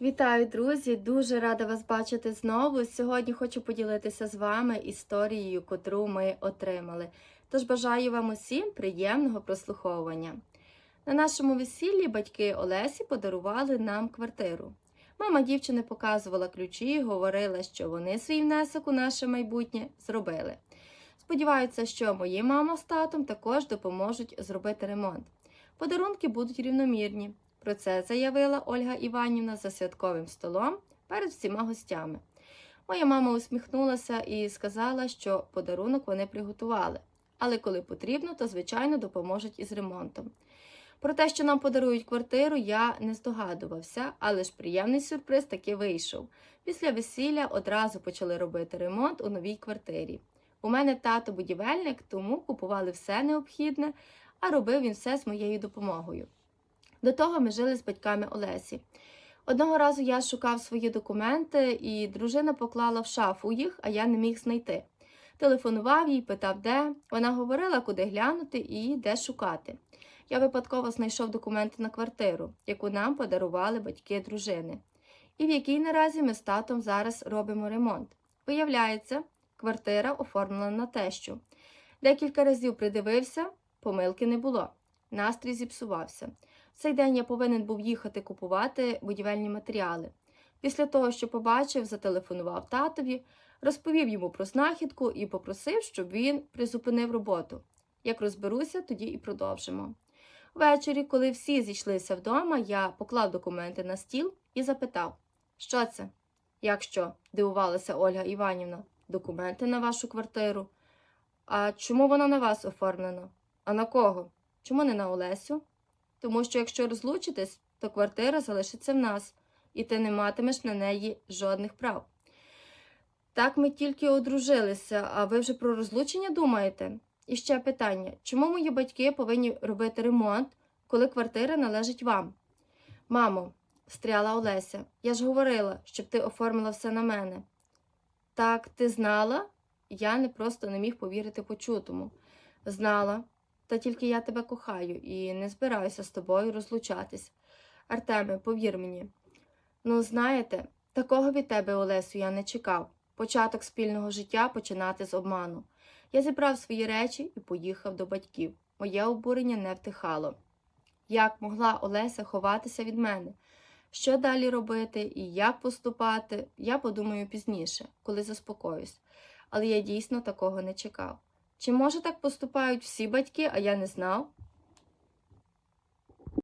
Вітаю, друзі! Дуже рада вас бачити знову. Сьогодні хочу поділитися з вами історією, котру ми отримали. Тож бажаю вам усім приємного прослуховування. На нашому весіллі батьки Олесі подарували нам квартиру. Мама дівчини показувала ключі говорила, що вони свій внесок у наше майбутнє зробили. Сподіваються, що мої мама з татом також допоможуть зробити ремонт. Подарунки будуть рівномірні. Про це заявила Ольга Іванівна за святковим столом перед всіма гостями. Моя мама усміхнулася і сказала, що подарунок вони приготували, але коли потрібно, то звичайно допоможуть із ремонтом. Про те, що нам подарують квартиру, я не здогадувався, але ж приємний сюрприз таки вийшов. Після весілля одразу почали робити ремонт у новій квартирі. У мене тато будівельник, тому купували все необхідне, а робив він все з моєю допомогою. До того ми жили з батьками Олесі. Одного разу я шукав свої документи, і дружина поклала в шафу їх, а я не міг знайти. Телефонував їй, питав, де. Вона говорила, куди глянути і де шукати. Я випадково знайшов документи на квартиру, яку нам подарували батьки дружини, і в якій наразі ми з татом зараз робимо ремонт. Виявляється, квартира оформлена на тещу. Декілька разів придивився, помилки не було. Настрій зіпсувався. Цей день я повинен був їхати купувати будівельні матеріали. Після того, що побачив, зателефонував татові, розповів йому про знахідку і попросив, щоб він призупинив роботу. Як розберуся, тоді і продовжимо. Ввечері, коли всі зійшлися вдома, я поклав документи на стіл і запитав, що це? Як що? дивувалася Ольга Іванівна. Документи на вашу квартиру. А чому вона на вас оформлена? А на кого? Чому не на Олесю? Тому що якщо розлучитесь, то квартира залишиться в нас, і ти не матимеш на неї жодних прав. Так ми тільки одружилися, а ви вже про розлучення думаєте? І ще питання: чому мої батьки повинні робити ремонт, коли квартира належить вам? Мамо, встряла Олеся, я ж говорила, щоб ти оформила все на мене. Так, ти знала? Я не просто не міг повірити почутому. Знала, та тільки я тебе кохаю і не збираюся з тобою розлучатись. Артеме, повір мені. Ну, знаєте, такого від тебе, Олесю, я не чекав. Початок спільного життя починати з обману. Я зібрав свої речі і поїхав до батьків. Моє обурення не втихало. Як могла Олеся ховатися від мене? Що далі робити і як поступати, я подумаю пізніше, коли заспокоюсь. Але я дійсно такого не чекав. Чи може так поступають всі батьки, а я не знав?